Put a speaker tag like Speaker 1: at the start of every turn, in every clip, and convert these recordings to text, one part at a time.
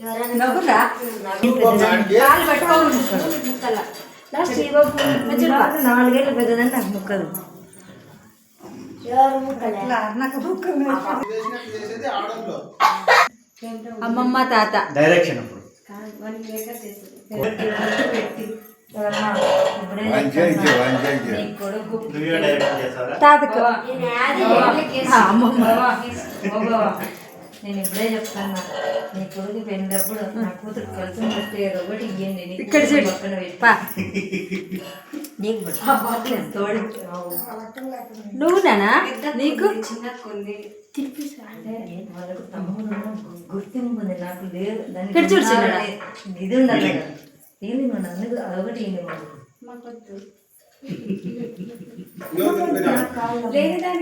Speaker 1: నవ్వురా? కాలు పట్టుకోవాలి నాలుగేళ్ళు పెద్దదని నాకు అమ్మమ్మ తాత.
Speaker 2: డైరెక్షన్ అప్పుడు.
Speaker 1: తాతకు. అమ్మమ్మ. నేను ఇప్పుడే చెప్తాను నీ కొడుకు పెళ్ళినప్పుడు నా కూతురు కలిసి ఏదో ఒకటి ఇయ్యండి నీ
Speaker 3: ఇక్కడ చూడు.
Speaker 1: పక్కన పెట్టి.
Speaker 3: పా.
Speaker 1: నీకు కూడా. తోడు
Speaker 3: నువ్వు నానా నీకు
Speaker 1: అంటే వాళ్ళకు తమ్ముడు గుర్తింపు ఉంది నాకు లేదు దానికి
Speaker 3: ఇక్కడ చూడు చిన్నడా.
Speaker 1: ఉండాలి. ఇది ఉండాలి కదా. అదొకటి ఇది మనకు.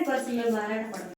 Speaker 1: ప్రసాదం నువ్వు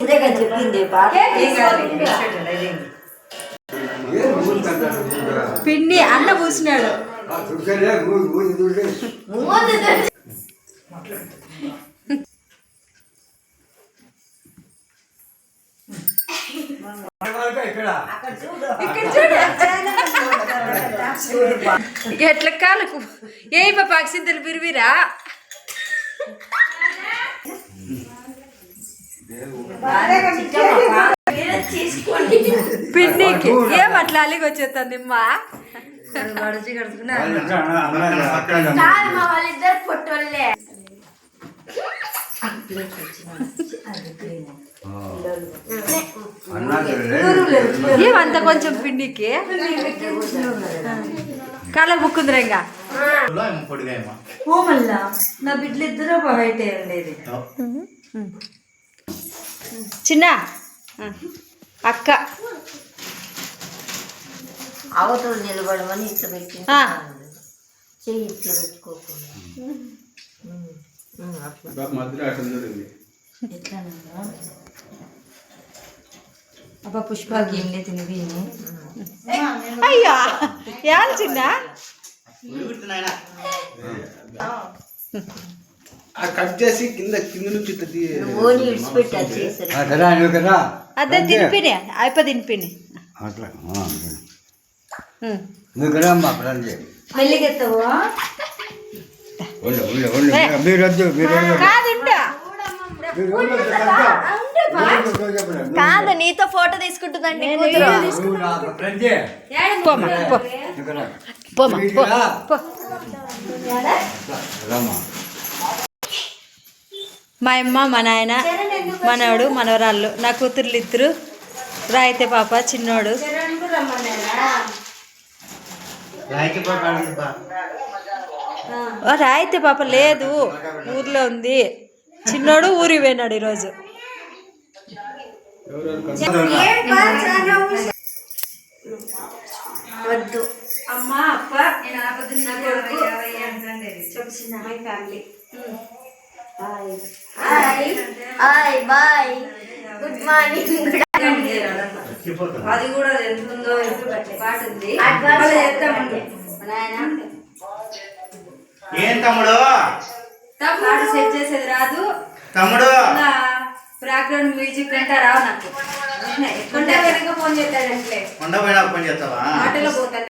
Speaker 1: ఇదే కదా చెప్పింది. పాట
Speaker 3: పిండి అన్న పూసినాడు ఎట్ల కాలకు? ఏ బిరివిరా పిండికి. ఏం అట్లా అలిగి వచ్చేస్తుంది మా
Speaker 1: గడిచి గడుచుకున్నా
Speaker 4: వాళ్ళిద్దరు పొట్టోళ్ళే
Speaker 3: ఏమంత కొంచెం పిండికి? కల బుక్కుందిరా ఇంకా.
Speaker 2: ఏమో పొడిగా ఏమో
Speaker 1: ఓ మళ్ళా నా బిడ్డలు ఇద్దరు బయట ఉండేది.
Speaker 3: చిన్న. అక్క.
Speaker 4: అవతలు నిలబడమని ఇట్లా పెట్టి. చెయ్యి ఇట్లా పెట్టుకోకుండా.
Speaker 1: అబ్బా పుష్పకి ఏం లేదు తినివి
Speaker 3: అయ్యో. ఏం చిన్న?
Speaker 5: ఆ కట్ చేసి కింద కింద నుంచి
Speaker 6: కదా నువ్వు
Speaker 3: అదే తినిపిని అయిపో తినిపిని
Speaker 6: అట్లా నువ్వు అమ్మా
Speaker 3: నీతో ఫోటో తీసుకుంటుందండి. పోమా. పోమా పో. మా అమ్మ మా నాయన మనవడు మనవరాళ్ళు నా కూతుర్లు ఇద్దరు రాయితే పాప చిన్నోడు. రాయితే పాప లేదు. ఊర్లో ఉంది. చిన్నోడు ఊరికి పోయినాడు ఈరోజు.
Speaker 4: వద్దు.
Speaker 1: అమ్మ అప్ప నేను ఆపద నా కొడుకు చెప్పిన my family
Speaker 4: bye hi bye good morning
Speaker 1: అది కూడా ఎంత ఉందో. ఎంత పాట. ఉంది
Speaker 2: ఏం తమ్ముడు?
Speaker 1: పాట సెట్ చేసేది రాదు.
Speaker 2: తమ్ముడు?
Speaker 1: బ్యాక్గ్రౌండ్ మ్యూజిక్ అంటే రావు నాకు. ఎక్కడ ఫోన్ చేస్తాడంటే
Speaker 2: కొండ పోయినా పని చేస్తావా?
Speaker 1: ఆటలో పోతాను